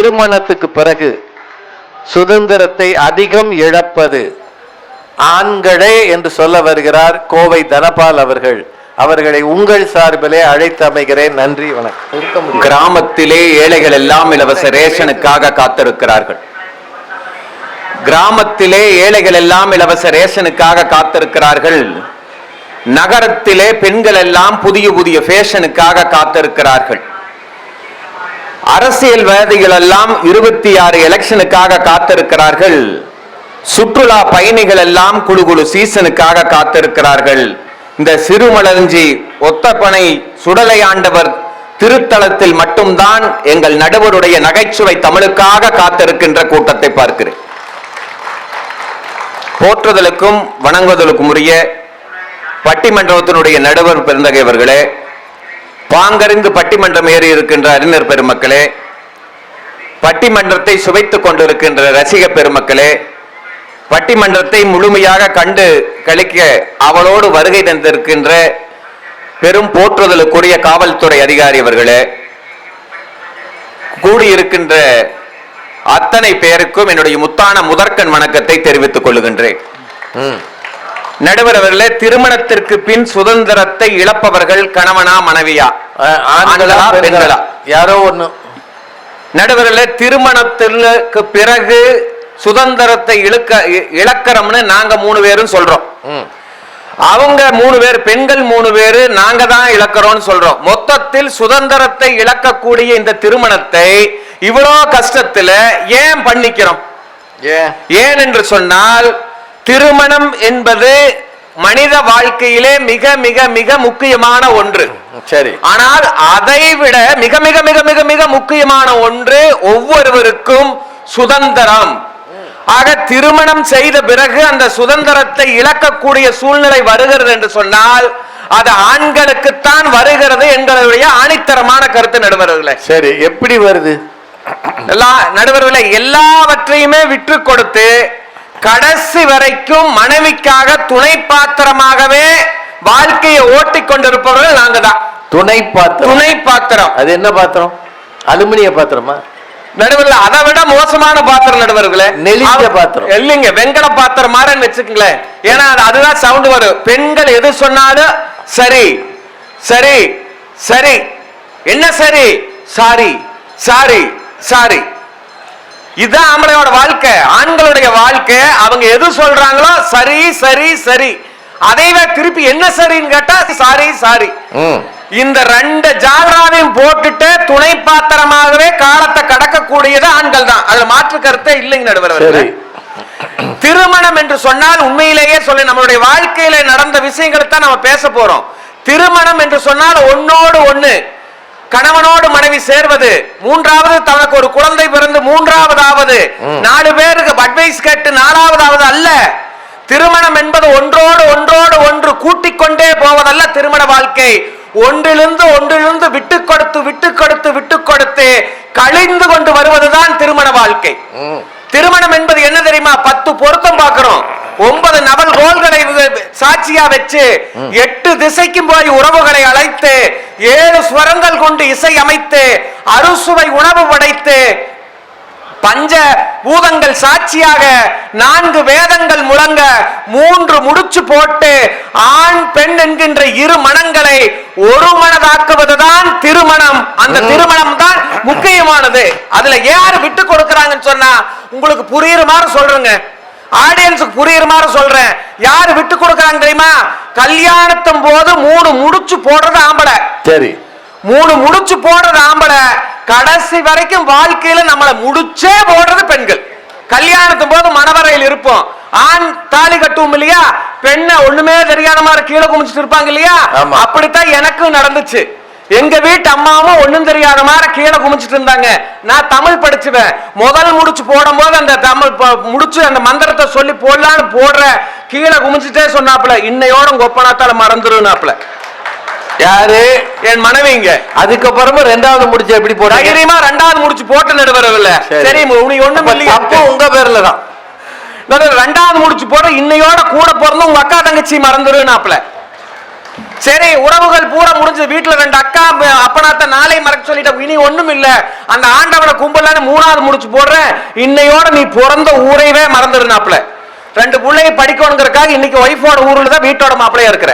திருமணத்துக்கு பிறகு சுதந்திரத்தை அதிகம் இழப்பது ஆண்களே என்று சொல்ல வருகிறார் கோவை தனபால் அவர்கள். அவர்களை உங்கள் சார்பிலே அழைத்து அமைகிறேன். நன்றி வணக்கம். கிராமத்திலே ஏழைகள் எல்லாம் இலவச ரேஷனுக்காக காத்திருக்கிறார்கள். கிராமத்திலே ஏழைகள் எல்லாம் இலவச ரேஷனுக்காக காத்திருக்கிறார்கள். நகரத்திலே பெண்கள் எல்லாம் புதிய புதிய ஃபேஷனுக்காக காத்திருக்கிறார்கள். அரசியல்வாதிகள் எல்லாம் இருபத்தி ஆறு எலெக்ஷனுக்காக காத்திருக்கிறார்கள். சுற்றுலா பயணிகள் எல்லாம் குழு குழு சீசனுக்காக காத்திருக்கிறார்கள். இந்த சிறுமலர்ஞ்சி ஒத்தப்பனை சுடலை ஆண்டவர் திருத்தலத்தில் மட்டும்தான் எங்கள் நடுவருடைய நகைச்சுவை தமிழுக்காக காத்திருக்கின்ற கூட்டத்தை பார்க்கிறேன். போற்றுதலுக்கும் வணங்குதலுக்கும் உரிய பட்டிமன்றத்தினுடைய நடுவர் பெருந்தகையவர்களே பாங்கறிந்து பட்டிமன்றம் ஏறி இருக்கின்ற அறிஞர் பெருமக்களே பட்டிமன்றத்தை சுவைத்துக் கொண்டிருக்கின்ற ரசிக பெருமக்களே பட்டிமன்றத்தை முழுமையாக கண்டு கழிக்க அவளோடு வருகை தந்திருக்கின்ற பெரும் போற்றுதலுக்குரிய காவல்துறை அதிகாரி அவர்களே கூடியிருக்கின்ற அத்தனை பேருக்கும் என்னுடைய முத்தான முதற்கண் வணக்கத்தை தெரிவித்துக் கொள்கின்றேன் ம். நடுவர் அவர்களே திருமணத்திற்கு பின் சுதந்திரத்தை இழப்பவர்கள் கணவனா மனைவியா? ஆண்களா பெண்களா? யாரோ ஒண்ணு. நடுவர்களே திருமணத்திற்கு பிறகு சுதந்திரத்தை இழுக்க இழக்கிறோம்னு நாங்க மூணு பேரும் சொல்றோம். அவங்க மூணு பேர் பெண்கள் மூணு பேரு நாங்க தான் இழக்கிறோம்னு சொல்றோம். மொத்தத்தில் சுதந்திரத்தை இழக்கக்கூடிய இந்த திருமணத்தை இவ்வளோ கஷ்டத்துல ஏன் பண்ணிக்கிறோம்? ஏன் என்று சொன்னால் திருமணம் என்பது மனித வாழ்க்கையிலே மிக மிக மிக முக்கியமான ஒன்று. சரி. ஆனால் அதை விட மிக மிக மிக மிக மிக முக்கியமான ஒன்று ஒவ்வொருவருக்கும் சுதந்திரம். ஆக திருமணம் செய்த பிறகு அந்த சுதந்திரத்தை இழக்கக்கூடிய சூழ்நிலை வருகிறது என்று சொன்னால் அது ஆண்களுக்குத்தான் வருகிறது எங்களுடைய ஆணித்தரமான கருத்து நடுவர்களே. சரி எப்படி வருது? எல்லா நடுவர்களை எல்லாவற்றையுமே விற்று கொடுத்து கடைசி வரைக்கும் மனைவிக்காக துணை பாத்திரமாகவே வாழ்க்கையை ஓட்டிக் கொண்டிருப்பவர்கள் நாங்க தான் துணை பாத்திரம். துணை பாத்திரம். அது என்ன பாத்திரம்? அலுமினிய பாத்திரமா? நடுவர்கள் அதை விட மோசமான பாத்திரம் நடுவர்களே. நெளிஞ்ச அவ- பாத்திரம். இல்லைங்க வெங்கல பாத்திரம் மாதிரி வச்சுக்கங்களேன். ஏன்னா அது- அதுதான் சவுண்ட் வரும். பெண்கள் எது சொன்னாலும் சரி சரி சரி. என்ன சரி? Sorry sorry sorry. இதுதான் ஆம்பளையோட வாழ்க்கை. ஆண்களுடைய வாழ்க்கை. அவங்க எது சொல்றாங்களோ சரி சரி சரி. அதைவே திருப்பி என்ன சரின்னு கேட்டா சாரி சாரி. இந்த ரெண்டு ஜால்ராவையும் போட்டுட்டு துணை பாத்திரமாகவே காலத்தை கடக்கக்கூடியது ஆண்கள் தான். அதுல மாற்று கருத்தே இல்லைங்க நடுவர். திருமணம் என்று சொன்னால் உண்மையிலேயே சொல்லி நம்மளுடைய வாழ்க்கையில நடந்த விஷயங்களை தான் நம்ம பேச போறோம். திருமணம் என்று சொன்னால் ஒன்னோடு ஒண்ணு. கணவனோடு மனைவி சேர்வது. மூன்றாவது தனக்கு ஒரு குழந்தை பிறந்து மூன்றாவதாவது. நாலு பேருக்கு அட்வைஸ் கேட்டு நாலாவதாவது அல்ல. திருமணம் என்பது ஒன்றோடு ஒன்றோடு ஒன்று கூட்டிக் கொண்டே போவதல்ல திருமண வாழ்க்கை. ஒன்றிலிருந்து ஒன்றிலிருந்து விட்டு கொடுத்து விட்டு கொடுத்து விட்டு கொடுத்து கழிந்து கொண்டு வருவதுதான் திருமண வாழ்க்கை. திருமணம் என்பது என்ன தெரியுமா? பத்து பொருத்தம் பார்க்கிறோம். ஒன்பது நவல் கோள்களை சாட்சியா வச்சு எட்டு திசைக்கும் போய் உறவுகளை அழைத்து ஏழு ஸ்வரங்கள் கொண்டு இசை அமைத்து அறுசுவை உணவு படைத்து பஞ்ச பூதங்கள் சாட்சியாக நான்கு வேதங்கள் முழங்க மூன்று முடிச்சு போட்டு ஆண் பெண் என்கின்ற இரு மனங்களை ஒரு மனதாக்குவதுதான் திருமணம். அந்த திருமணம் தான் முக்கியமானது. அதுல யாரு விட்டு கொடுக்கறாங்கன்னு சொன்னா உங்களுக்கு புரியுற மாதிரி சொல்றேங்க. ஆடியன்ஸுக்கு புரியுற மாதிரி சொல்றேன். யாரு விட்டு கொடுக்கறாங்க தெரியுமா? கல்யாணத்தும் போது மூணு முடிச்சு போடுறது ஆம்பளை. சரி. மூணு முடிச்சு போடுறது ஆம்பளை. கடைசி வரைக்கும் வாழ்க்கையில நம்மளை முடிச்சே போடுறது பெண்கள். கல்யாணத்தும் போது மணவரையில் இருப்போம். ஆண் தாலி கட்டுவோம் இல்லையா? பெண்ணை ஒண்ணுமே தெரியாத மாதிரி கீழே குமிச்சிட்டு இருப்பாங்க இல்லையா. அப்படித்தான் எனக்கும் நடந்துச்சு. எங்க வீட்டு அம்மாவும் ஒண்ணும் தெரியாத மாதிரி கீழே குமிச்சிட்டு இருந்தாங்க. நான் தமிழ் படிச்சுவேன். முதல் முடிச்சு போடும்போது அந்த தமிழ் முடிச்சு அந்த மந்திரத்தை சொல்லி போடலான்னு போடுற கீழே குமிச்சிட்டே சொன்னாப்புல இன்னையோட உங்க ஒப்பனாத்தால மறந்துருனாப்புல யாரு? என் மனைவிங்க அதுக்கப்புறமா ரெண்டாவது முடிச்சு எப்படி போட்டீங்க தைரியமா ரெண்டாவது முடிச்சு போட்டு நடுவரவில்ல சரி. சரி உனி ஒண்ணும் அப்ப இல்லையா. தப்பு உங்க பேர்ல தான். ரெண்டாவது முடிச்சு போட இன்னையோட கூட பிறந்து உங்க அக்கா தங்கச்சி மறந்துருனாப்ல சரி உறவுகள் பூரா முடிஞ்சது. வீட்டுல ரெண்டு அக்கா அப்பனாத்த நாளை மறக்க சொல்லிட்ட. இனி ஒண்ணும் இல்ல. அந்த ஆண்டவனை கும்பலான்னு மூணாவது முடிச்சு போடுறேன். இன்னையோட நீ பிறந்த ஊரையவே மறந்துருனாப்ல ரெண்டு பிள்ளைய படிக்கணுங்கிறதுக்காக இன்னைக்கு ஒய்ஃபோட ஊர்ல தான் வீட்டோட மாப்பிளையா இருக்கிற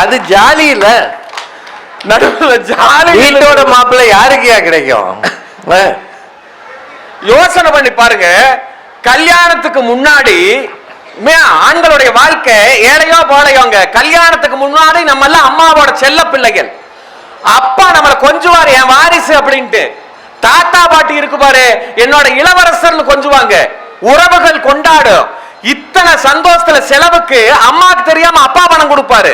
அது ஜாலி இல்ல நடுவுல ஜாலி வீட்டோட மாப்பிள்ளை யாருக்குயா கிடைக்கும்? யோசனை பண்ணி பாருங்க. கல்யாணத்துக்கு முன்னாடி ஆண்களுடைய வாழ்க்கை ஏழையோ போலையோங்க. கல்யாணத்துக்கு முன்னாடி நம்ம எல்லாம் அம்மாவோட செல்ல பிள்ளைகள். அப்பா நம்மள கொஞ்சுவாரு என் வாரிசு அப்படின்ட்டு. தாத்தா பாட்டி இருக்கு பாரு என்னோட இளவரசர்னு கொஞ்சுவாங்க. உறவுகள் கொண்டாடும். இத்தனை சந்தோஷத்துல செலவுக்கு அம்மாக்கு தெரியாம அப்பா பணம் கொடுப்பாரு.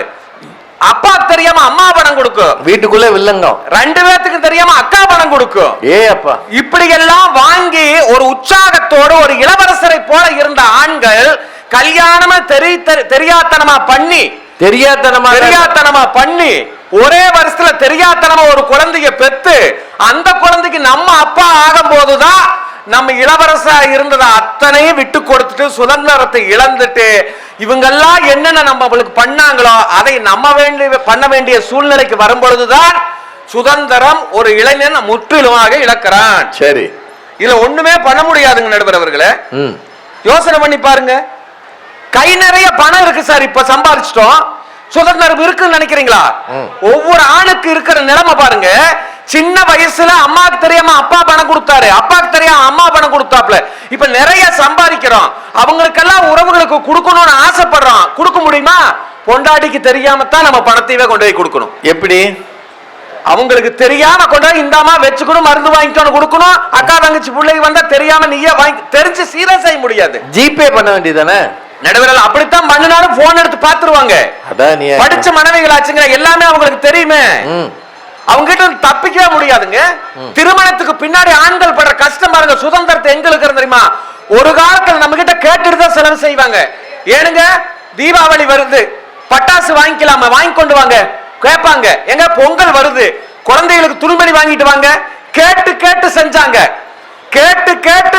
அப்பாக்கு தெரியாம அம்மா பணம் கொடுக்கும் வீட்டுக்குள்ள வில்லங்கம். ரெண்டு பேர்த்துக்கு தெரியாம அக்கா பணம் கொடுக்கும் ஏ அப்பா. இப்படி எல்லாம் வாங்கி ஒரு உற்சாகத்தோடு ஒரு இளவரசரை போல இருந்த ஆண்கள் கல்யாணமா தெரி தெரி- தெரியாத்தனமா பண்ணி தெரியாதனமா தெரியாத்தனமா பண்ணி ஒரே வருஷத்துல தெரியாத்தனமா ஒரு குழந்தைய பெத்து அந்த குழந்தைக்கு நம்ம அப்பா ஆகும் போதுதான் நம்ம இளவரசா இருந்ததை அத்தனையும் விட்டு கொடுத்துட்டு சுதந்திரத்தை இழந்துட்டு இவங்கெல்லாம் என்னென்ன நம்ம அவளுக்கு பண்ணாங்களோ அதை நம்ம வேண்டிய பண்ண வேண்டிய சூழ்நிலைக்கு வரும்பொழுதுதான் சுதந்திரம் ஒரு இளைஞன் முற்றிலுமாக இழக்கிறான். சரி. இதுல ஒண்ணுமே பண்ண முடியாதுங்க நடுவர் அவர்களே. யோசனை பண்ணி பாருங்க. கை நிறைய பணம் இருக்கு சார் இப்ப சம்பாதிச்சிட்டோம். சுதந்திரம் இருக்குன்னு நினைக்கிறீங்களா. ஒவ்வொரு ஆணுக்கு இருக்கிற நிலைமை பாருங்க. சின்ன வயசுல அம்மாக்கு தெரியாம அப்பா பணம் கொடுத்தாரு. அப்பாக்கு தெரியாம அம்மா பணம் கொடுத்தாப்ல இப்ப நிறைய சம்பாதிக்கிறோம். அவங்களுக்கெல்லாம் உறவுகளுக்கு கொடுக்கணும்னு ஆசைப்படுறோம். கொடுக்க முடியுமா? பொண்டாட்டிக்கு தெரியாம தான் நம்ம பணத்தையே கொண்டு போய் கொடுக்கணும். எப்படி? அவங்களுக்கு தெரியாம கொண்டு போய் இந்தாமா வச்சுக்கணும் மருந்து வாங்கிக்கணும் கொடுக்கணும். அக்கா தங்கச்சி பிள்ளைக்கு வந்தா தெரியாம நீயே வாங்கி தெரிஞ்சு சீரா செய்ய முடியாது. ஜிபே பண்ண வேண்டியதானே நடுவர்கள் அப்படித்தான் பண்ணினாலும் போன் எடுத்து பாத்துருவாங்க அதான் படிச்ச மனைவிகள் ஆச்சுங்கிற எல்லாமே அவங்களுக்கு தெரியுமே. அவங்க கிட்ட தப்பிக்கவே முடியாதுங்க. திருமணத்துக்கு பின்னாடி ஆண்கள் படுற கஷ்டம் பாருங்க சுதந்திரத்தை எங்க இருக்கிறது தெரியுமா? ஒரு காலத்துல நம்ம கிட்ட கேட்டுட்டு தான் செலவு செய்வாங்க. ஏனுங்க தீபாவளி வருது. பட்டாசு வாங்கிக்கலாமா? வாங்கி கொண்டு வாங்க. கேட்பாங்க. எங்க பொங்கல் வருது. குழந்தைகளுக்கு துணிமணி வாங்கிட்டு வாங்க. கேட்டு கேட்டு செஞ்சாங்க. கேட்டு கேட்டு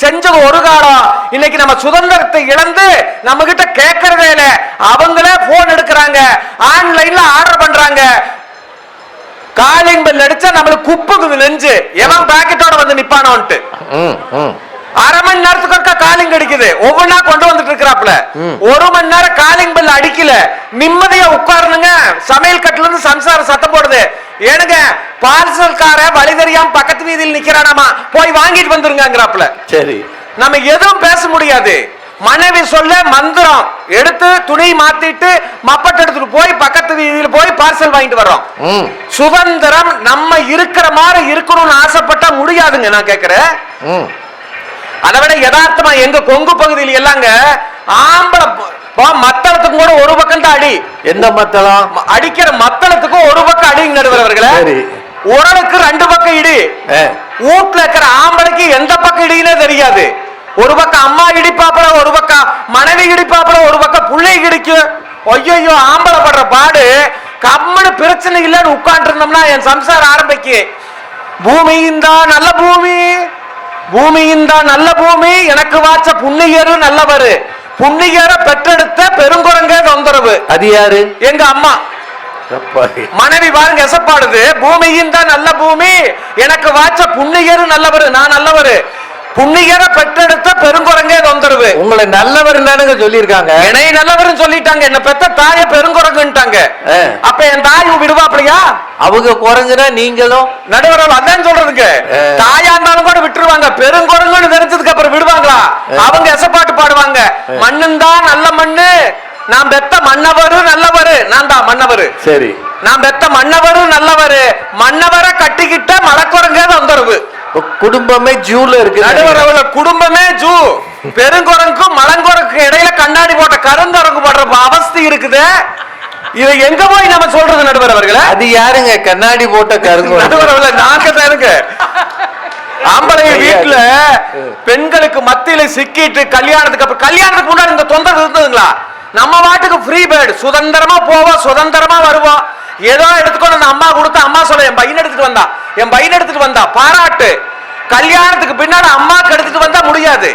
செஞ்சது ஒரு காலம். இன்னைக்கு நம்ம சுதந்திரத்தை இழந்து நம்ம கிட்ட கேட்கறதே இல்ல. அவங்களே போன் எடுக்கிறாங்க. ஆன்லைன்ல ஆர்டர் பண்றாங்க. காலிங் பெல் அடிச்சா நம்மளுக்கு குப்புக்குது நெஞ்சு. எவன் பாக்கெட்டோட வந்து நிப்பானோன்ட்டு. ம் ம். அரை மணி நேரத்துக்கு ஒருக்கா காலிங் அடிக்குது. ஒவ்வொன்னா கொண்டு வந்துட்டு இருக்கிறாப்ல. ஒரு மணி நேரம் காலிங் பெல் அடிக்கல. நிம்மதியா உட்காரணுங்க. சமையல் கட்டுல இருந்து சம்சாரம் சத்தம் போடுது. ஏனுங்க பார்சல்கார வழி தெரியாம பக்கத்து வீதியில் நிக்கிறானாமா? போய் வாங்கிட்டு வந்துருங்கிறாப்ல சரி. நம்ம எதுவும் பேச முடியாது. மனைவி சொல்ல மந்திரம். எடுத்து துணி மாத்திட்டு மப்பட்டு எடுத்துட்டு போய் பக்கத்து வீதியில் போய் பார்சல் வாங்கிட்டு வர்றோம். சுதந்திரம் நம்ம இருக்கிற மாதிரி இருக்கணும்னு ஆசைப்பட்டா முடியாதுங்க நான் கேக்குறேன். ம். அதை விட யதார்த்தமா எங்க கொங்கு பகுதியில் எல்லாங்க ஆம்பளை மத்தளத்துக்கும் கூட ஒரு பக்கம் தான் அடி. எந்த மத்தளம்? அடிக்கிற மத்தளத்துக்கும் ஒரு பக்கம் அடி நடுவர்களே சரி. உடலுக்கு ரெண்டு பக்கம் இடி. வீட்டுல இருக்கிற ஆம்பளைக்கு எந்த பக்கம் இடினே தெரியாது. ஒரு பக்கம் அம்மா இடிப்பாப்புல ஒரு பக்கம் மனைவி இடிப்பாப்புல ஒரு பக்கம் புள்ளை இடிக்கும் ஐயோ ஆம்பளை படுற பாடு. கம்முன்னு பிரச்சனை இல்லைன்னு உட்கார்ந்து இருந்தோம்னா என் சம்சாரம் ஆரம்பிக்கு. பூமியின் தான் நல்ல பூமி. பூமியின் தான் நல்ல பூமி. எனக்கு வாச்ச புண்ணியரு நல்லவரு. புண்ணியரை பெற்றெடுத்த பெருங்குரங்க தொந்தரவு. அது யாரு? எங்க அம்மா. மனைவி பாருங்க எசப்பாடுது. பூமியின் தான் நல்ல பூமி. எனக்கு வாச்ச புண்ணியரு நல்லவரு. நான் நல்லவரு. புண்ணியரை பெற்றெடுத்த உங்களை நல்லவர் தானுங்க சொல்லியிருக்காங்க. என்னை நல்லவர்னு சொல்லிட்டாங்க. என்ன பெத்த தாய பெருங்குரங்குன்ட்டாங்க ஆ. அப்ப என் தாய் விடுவாப்படியா அவங்க குறைஞ்சுனா நீங்களும் நடுவர்கள் அதான் சொல்றதுங்க. தாயா இருந்தாலும் கூட விட்டுருவாங்க. பெருங்குரங்குன்னு தெரிஞ்சதுக்கு அப்புறம் விடுவாங்களா? அவங்க எசப்பாட்டு பாடுவாங்க. மண்ணும் தான் நல்ல மண்ணு. நான் பெத்த மன்னவரு நல்லவரு. நான் தான் மன்னவரு. சரி. நான் பெத்த மன்னவரு நல்லவரு. மன்னவரை கட்டிக்கிட்ட மலக்குரங்கே தொந்தரவு. இப்ப குடும்பமே ஜூல இருக்கு நடுவர் அவள குடும்பமே ஜூ. பெருங்குரங்குக்கும் மலங்குரங்குக்கும் இடையில கண்ணாடி போட்ட கருந்தரங்கு போடுற அவஸ்தை இருக்குது. இதை எங்க போய் நம்ம சொல்றது நடுவர் அவர்களே? அது யாருங்க? கண்ணாடி போட்ட கருங்கு நடுவர் அவர்களே நாங்க தான் இருக்கு ஆம்பளை வீட்டுல பெண்களுக்கு மத்தியில சிக்கிட்டு கல்யாணத்துக்கு அப்புறம் கல்யாணத்துக்கு முன்னாடி இந்த தொந்தரவு இருந்ததுங்களா? நம்ம வாட்டுக்கு ஃப்ரீ பேர்டு சுதந்திரமா போவோம் சுதந்திரமா வருவோம். ஏதோ எடுத்துக்கொண்டு அந்த அம்மா கொடுத்து அம்மா சொல்ல என் பையன் எடுத்துட்டு வந்தா என் பையன் எடுத்துட்டு வந்தா பாராட்டு. கல்யாணத்துக்கு பின்னாடி அம்மாக்கு எடுத்துட்டு வந்தா முடியாது.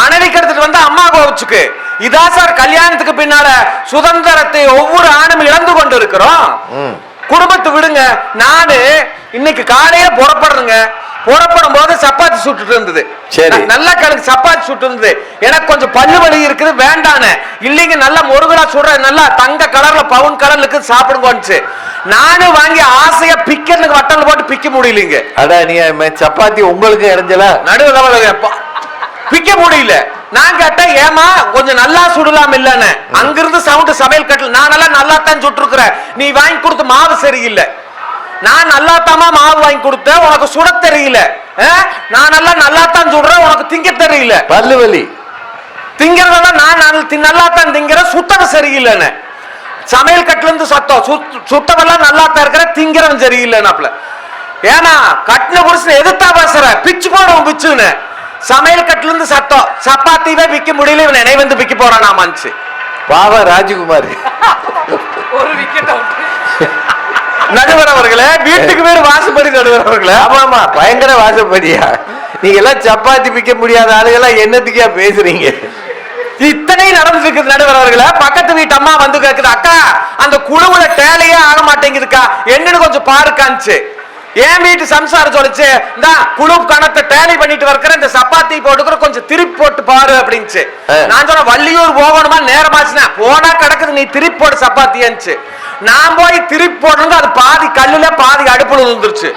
மனைவிக்கு எடுத்துட்டு வந்தா அம்மா கோவிச்சுக்கு. இதான் சார் கல்யாணத்துக்கு பின்னால சுதந்திரத்தை ஒவ்வொரு ஆணும் இழந்து கொண்டு இருக்கிறோம். குடும்பத்தை விடுங்க. நானு இன்னைக்கு காலையில புறப்படுறேங்க. புறப்படும் போது சப்பாத்தி சுட்டுட்டு இருந்தது. சரி. நல்லா கணக்கு சப்பாத்தி சுட்டு இருந்தது. எனக்கு கொஞ்சம் பல்லு வலி இருக்குது வேண்டானே இல்லைங்க நல்லா முருகலா சுடுற நல்லா தங்க கலர்ல பவுன் கலர்ல இருக்கு சாப்பிடுங்கன்னு நானும் வாங்கி ஆசையா பிக்கிறதுக்கு வட்டல் போட்டு பிக்க முடியலைங்க. அடா நீ சப்பாத்தி உங்களுக்கு இடைஞ்சலா? நடுவில் பிக்க முடியல நான் கேட்டேன் ஏமா கொஞ்சம் நல்லா சுடலாம் இல்லன்னு. அங்கிருந்து சவுண்ட் சமையல் கட்டல நான் நல்லா நல்லா தான் சுட்டுருக்கிறேன். நீ வாங்கி கொடுத்த மாவு சரியில்லை. நான் நல்லா மாவு வாங்கி கொடுத்தேன். உனக்கு சுட தெரியல? நான் நல்லா நல்லா தான் சுடுறேன். உனக்கு திங்க தெரியல. பல்லு வலி திங்கிறதெல்லாம் நான் நல்ல- தான் திங்கிறேன். சுத்தம் சரியில்லைன்னு. சமையல் கட்டுல இருந்து சத்தம். சுத்- சுத்தமெல்லாம் நல்லா தான் இருக்கிற திங்கிறவன் சரியில்லைனாப்ல ஏன்னா கட்டின புருஷன் எதிர்த்தா பேசுற? பிச்சு போடுவோம் பிச்சுன்னு. சமையல் கட்டுல இருந்து சத்தம். சப்பாத்திவே விக்க முடியல இவன் நினை வந்து விக்க போறான் ஆமாச்சு பாவா ராஜகுமார். ஒரு விக்கெட் அவுட் நடுவர் அவர்களே வீட்டுக்கு வீடு வாசப்படி நடுவர் அவர்களே. ஆமா ஆமா பயங்கர வாசப்படியா. நீங்க எல்லாம் சப்பாத்தி பிக்க முடியாத ஆளுகெல்லாம் என்னத்துக்கா பேசுறீங்க? இத்தனை நடந்துட்டு இருக்குது நடுவர் அவர்களே. பக்கத்து வீட்டு அம்மா வந்து கேக்குது அக்கா அந்த குழுவுல டேலையே ஆக மாட்டேங்குதுக்கா. என்னன்னு கொஞ்சம் பாருக்கான்ச்சு. என் வீட்டு சம்சாரம் சொல்லிச்சு இந்த குழு கணத்தை டேலி பண்ணிட்டு வரக்கிற இந்த சப்பாத்தி போட்டுக்கிற கொஞ்சம் திருப்பி போட்டு பாரு அப்படின்ச்சு. நான் சொன்ன வள்ளியூர் போகணுமா? நேரமாச்சுனா போனா கிடக்குது நீ திருப்பி போடு சப்பாத்தியான்ச்சு நான் போய் திருப்பி போடணுங்க அது பாதி கல்லுல பாதி அடுப்புல விழுந்துருச்சு.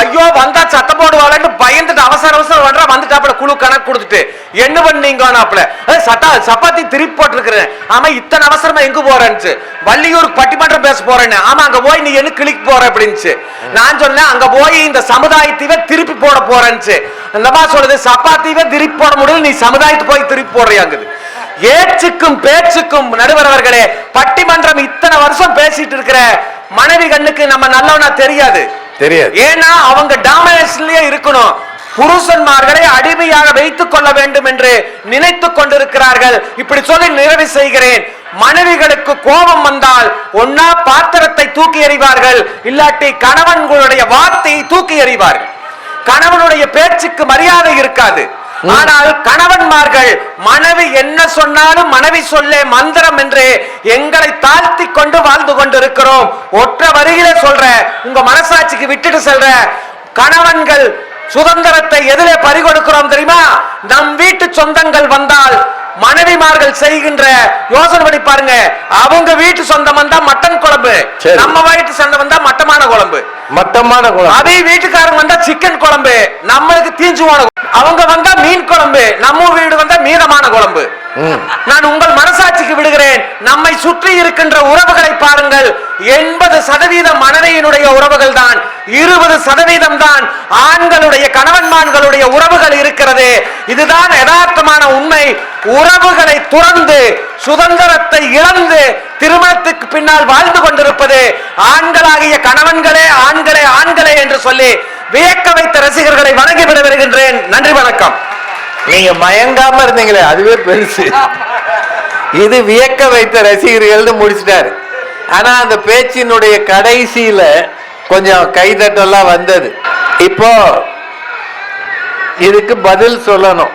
ஐயோ வந்தா சத்தம் போடுவாளன்னு பயந்துட்டு அவசர அவசரம் வர்ற வந்துட்டாப்புல குழு கணக்கு கொடுத்துட்டு. என்ன பண்ணீங்கன்னாப்புல? சட்டா சப்பாத்தி திருப்பி போட்டிருக்கிறேன். ஆமா இத்தனை அவசரமா எங்க போறேன்னு வள்ளியூர் பட்டிமன்றம் பேச போறேன்னு. ஆமா அங்க போய் நீ என்ன கிளிக் போற அப்படின்ச்சு நான் சொன்னேன் அங்க போய் இந்த சமுதாயத்தையே திருப்பி போட போறேன்னு இந்தமா சொல்லுது சப்பாத்தியவே திருப்பி போட முடியல நீ சமுதாயத்தை போய் திருப்பி போடுறியாங்குது. ஏச்சுக்கும் பேச்சுக்கும் நடுவர் அவர்களே பட்டிமன்றம் இத்தனை வருஷம் பேசிட்டு இருக்கிற மனைவி கண்ணுக்கு நம்ம நல்லவனா தெரியாது. தெரியாது. ஏன்னா அவங்க டாமினேஷன்லயே இருக்கணும். புருஷன்மார்களை அடிமையாக வைத்துக் கொள்ள வேண்டும் என்று நினைத்து கொண்டிருக்கிறார்கள். இப்படி சொல்லி நிறைவு செய்கிறேன். மனைவிகளுக்கு கோபம் வந்தால் ஒன்னா பாத்திரத்தை தூக்கி எறிவார்கள். இல்லாட்டி கணவன்களுடைய வார்த்தையை தூக்கி எறிவார்கள். கணவனுடைய பேச்சுக்கு மரியாதை இருக்காது. ஆனால் கணவன்மார்கள் மனைவி என்ன சொன்னாலும் மனைவி சொல்லே மந்திரம் என்று எங்களை தாழ்த்தி கொண்டு வாழ்ந்து கொண்டிருக்கிறோம். ஒற்ற வரியில சொல்ற உங்க மனசாட்சிக்கு விட்டுட்டு சொல்ற. கணவன்கள் சுதந்திரத்தை எதிலே பறிகொடுக்கிறோம் தெரியுமா? நம் வீட்டு சொந்தங்கள் வந்தால் மனைவிமார்கள் செய்கின்ற யோசனை பண்ணி பாருங்க. அவங்க வீட்டு சொந்தம் வந்தா மட்டன் குழம்பு. நம்ம வீட்டு சொந்தம் வந்தா மட்டமான குழம்பு. அதே வீட்டுக்காரங்க வந்தா சிக்கன் குழம்பு நம்மளுக்கு தீஞ்சுவான. அவங்க வந்தா மீன் குழம்பு நம்ம வீடு வந்தா மீதமான குழம்பு. நான் உங்கள் மனசாட்சிக்கு விடுகிறேன் நம்மை சுற்றி இருக்கின்ற உறவுகளை பாருங்கள். எண்பது சதவீதம் மனைவியினுடைய உறவுகள் தான் இருபது சதவீதம் தான் ஆண்களுடைய கணவன்மான்களுடைய உறவுகள் இருக்கிறது. இதுதான் யதார்த்தமான உண்மை. உறவுகளை துறந்து சுதந்திரத்தை இழந்து திருமணத்துக்கு பின்னால் வாழ்ந்து கொண்டிருப்பது ஆண்களாகிய கணவன்களே ஆண்களே ஆண்களே என்று சொல்லி வியக்க வைத்த ரசிகர்களை வணங்கி விட வருகின்றேன். நன்றி வணக்கம். நீங்க மயங்காம இருந்தீங்களே அதுவே பெருசு. இது வியக்க வைத்த ரசிகர்கள்னு முடிச்சிட்டாரு. ஆனா அந்த பேச்சினுடைய கடைசியில கொஞ்சம் கைதட்டெல்லாம் வந்தது. இப்போ இதுக்கு பதில் சொல்லணும்.